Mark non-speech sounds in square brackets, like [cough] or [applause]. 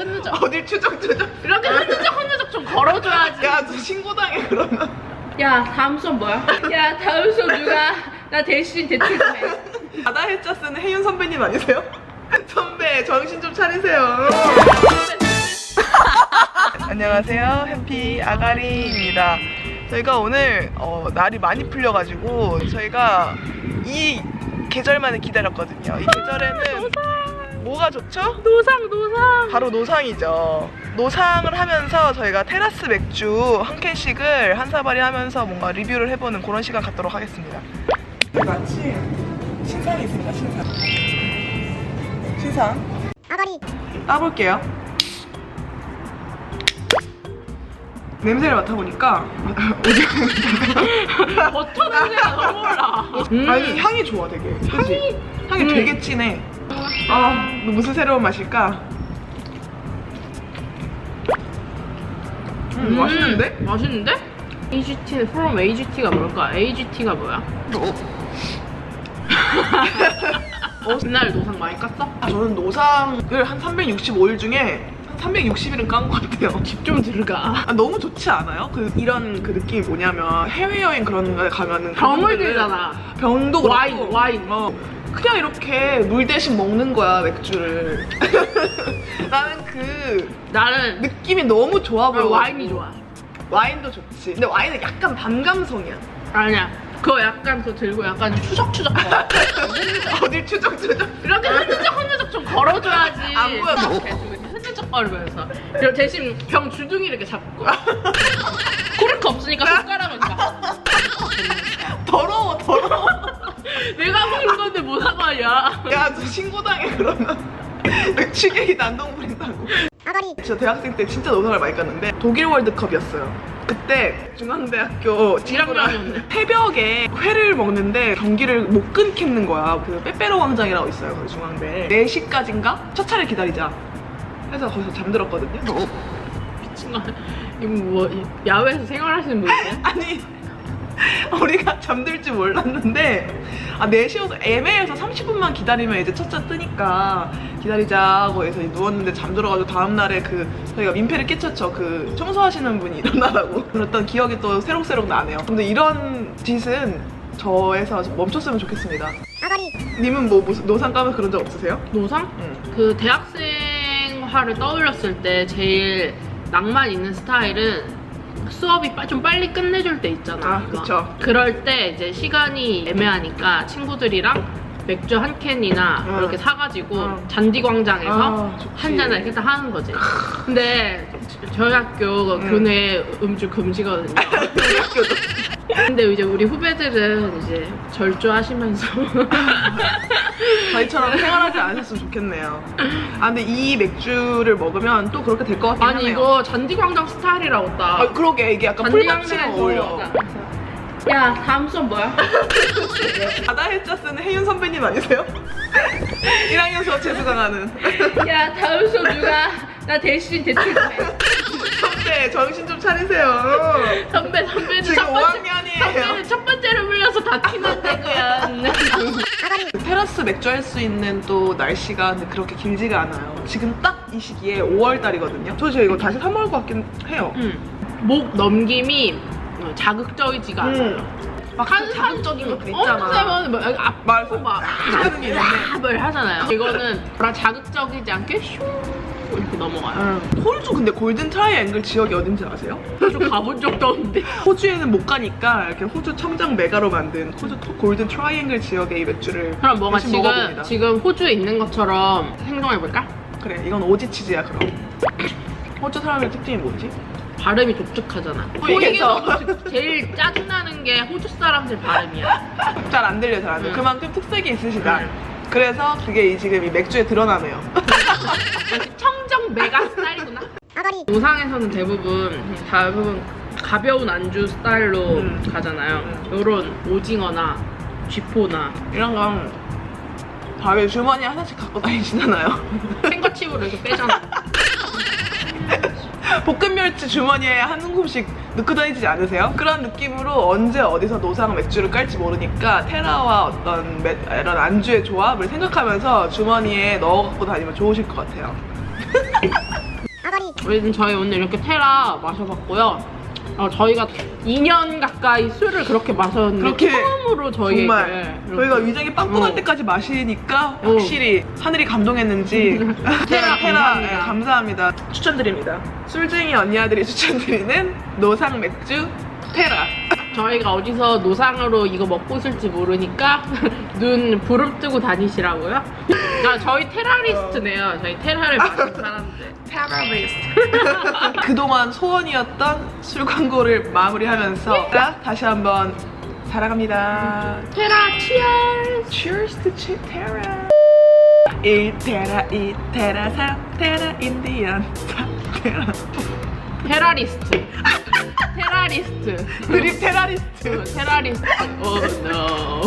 흐느적. 어딜 추적 추적. 이렇게 흐느적 흐느적 좀 걸어줘야지. 야, 너 신고당해, 그러면. 야 다음 수업 뭐야? 야 다음 수업 누가 나 대신 대출 좀 해. 바다 해자 쓰는 혜윤 선배님 아니세요? [laughs] 선배, 정신 좀 차리세요. [laughs] 안녕하세요. 해피 아가리입니다. 저희가 오늘 어, 날이 많이 풀려가지고 저희가 이 계절만을 기다렸거든요. 이 계절에는 뭐가 좋죠? 노상 노상. 바로 노상이죠. 노상을 하면서 저희가 테라스 맥주 한 캔씩을 한 사발이 하면서 뭔가 리뷰를 해보는 그런 시간 갖도록 하겠습니다. 마침 신상이 있습니다. 신상. 신상. 아가리 따볼게요. 냄새를 맡아보니까 [laughs] 버터 냄새가 너무 올라. 음. 아니 향이 좋아 되게 향이 향이 음. 되게 진해 아 무슨 새로운 맛일까? 음, 맛있는데? 맛있는데? AGT는 from AGT가 뭘까? AGT가 뭐야? 어, [laughs] 그날 노상 많이 깠어? 아, 저는 노상을 한 365일 중에 한 360일은 깐 것 같아요 [laughs] 집 좀 들어가. 아, 너무 좋지 않아요? 그 이런 그 느낌이 뭐냐면 해외여행 그런 데 가면은 병을 들잖아. 병도 와인, 와인. 어, 그냥 이렇게 물 대신 먹는 거야 맥주를 [laughs] 나는 그 나는 느낌이 너무 좋아 보여 와인이 좋아. 와인도 좋지 근데 와인은 약간 밤 감성이야 아니야. 그거 약간 그거 들고 약간 추적추적 걸어. [laughs] 어딜 추적추적 이렇게 흐느적 흐느적 좀 걸어줘야지. 안 보여. 이렇게 좀 이렇게 흐느적 거리면서. 그리고 대신 병 주둥이 이렇게 잡고. [laughs] 난동 부린다고 아가리 저 대학생 때 진짜 노상을 많이 깠는데 독일 월드컵이었어요. 그때 중앙대학교 1학년이었네. 새벽에 회를 먹는데 경기를 못 끊겠는 거야. 그 빼빼로 광장이라고 있어요. 거기 중앙대. 4시까지인가? 첫 차를 기다리자. 해서 거기서 잠들었거든요. 미친 거 아니야? 이거 뭐 야외에서 생활하시는 분이세요? [laughs] 아니 우리가 잠들 줄 몰랐는데 아 4시여서 애매해서 30분만 기다리면 이제 첫차 뜨니까 기다리자고 해서 누웠는데 잠들어가지고 다음날에 그 저희가 민폐를 끼쳤죠 그 청소하시는 분이 [laughs] 일어나라고 그랬던 기억이 또 새록새록 나네요 근데 이런 짓은 저에서 멈췄으면 좋겠습니다 아가리 님은 뭐 노상 까면 그런 적 없으세요? 노상? 응. 그 대학생활을 떠올렸을 때 제일 낭만 있는 스타일은 수업이 빠- 좀 빨리 끝내줄 때 있잖아. 아, 막 그쵸. 그럴 때 이제 시간이 애매하니까 친구들이랑 맥주 한 캔이나 응. 이렇게 사가지고 응. 잔디광장에서 아, 좋지. 한 잔을 이렇게 딱 하는 거지. 근데 저희 학교 응. 교내 음주 금지거든요. [laughs] 근데 이제 우리 후배들은 이제 절주하시면서 [laughs] 저희처럼 생활하지 않으셨으면 좋겠네요 아 근데 이 맥주를 먹으면 또 그렇게 될 것 같긴 아니 하네요 이거 잔디광장 스타일이라고 딱 아, 그러게 이게 약간 풀밭이랑 어울려 야 다음 수업 뭐야? [laughs] 바다 해자 쓰는 혜윤 선배님 아니세요? [laughs] 1학년 수업 재수강하는 야 다음 수업 누가 나 대신 대출 좀 해. 선배 정신 좀 차리세요 선배 선배는 지금 첫 번째 5학년이에요. 선배는 첫 번째를 물려서 다 티난다 그야. [laughs] 테라스 맥주 할 수 있는 또 날씨가 그렇게 길지가 않아요 지금 딱 이 시기에 5월달이거든요 저 지금 이거 다시 3월 것 같긴 해요 응. 목 넘김이 어, 자극적이지가 않아. 음. 막 한 자극적인 것들 엄청 있잖아 세면 뭐 아프고 맞아. 막 하는 게 있는데. 을 [laughs] 하잖아요. 이거는 뭐라 자극적이지 않게 슝 이렇게 넘어가요. 응. 호주 근데 골든 트라이앵글 지역이 어딘지 아세요? 좀 가본 적도 없는데. [laughs] 호주에는 못 가니까 이렇게 호주 청정 메가로 만든 호주 토- 골든 트라이앵글 지역의 이 맥주를 그럼 뭐가 대신 지금 먹어봅니다. 지금 호주에 있는 것처럼 행동해 볼까? 그래 이건 오지 치즈야 그럼 [laughs] 호주 사람의 특징이 뭐지? 발음이 독특하잖아. 그래서. 이게 너무 제일 짜증나는 게 호주 사람들 발음이야. [laughs] 잘 안 들려 잘 안 들려 음. 그만큼 특색이 있으시다 음. 그래서 그게 이 지금 이 맥주에 드러나네요 메가 스타일이구나. 아가리 노상에서는 대부분 대부분 가벼운 안주 스타일로 음. 가잖아요. 음. 요런 오징어나 쥐포나 이런 건 밥에 주머니에 하나씩 갖고 다니시잖아요 생과칩으로 [laughs] 이렇게 빼잖아. [laughs] 볶음 멸치 주머니에 한 움큼씩 넣고 다니지 않으세요? 그런 느낌으로 언제 어디서 노상 맥주를 깔지 모르니까 테라와 어떤 매- 이런 안주의 조합을 생각하면서 주머니에 넣어 갖고 다니면 좋으실 것 같아요 우리는 저희 오늘 이렇게 테라 마셔봤고요. 어, 저희가 2년 가까이 술을 그렇게 마셨는데 그렇게 처음으로 저희에게 정말 이렇게 저희가 위장이 빵꾸날 어. 때까지 마시니까 어. 확실히 하늘이 감동했는지 [laughs] 테라 [laughs] 감사합니다. 네, 감사합니다. 추천드립니다. 술쟁이 언니아들이 [laughs] 추천드리는 노상 맥주 테라. 저희가 어디서 노상으로 이거 먹고 있을지 모르니까 눈 부릅뜨고 다니시라고요. 아, 저희 테라리스트네요. 저희 테라를 마신 사람들. 테러리스트. 그동안 소원이었던 술 광고를 마무리하면서 자, 다시 한번 살아갑니다. 테라 치얼. Cheers to 테라. 이 테라 이 테라 삼 테라 인디언 삼 테라 테라리스트. 테라리스트. 드립 테라리스트. 테라리스트. Oh no.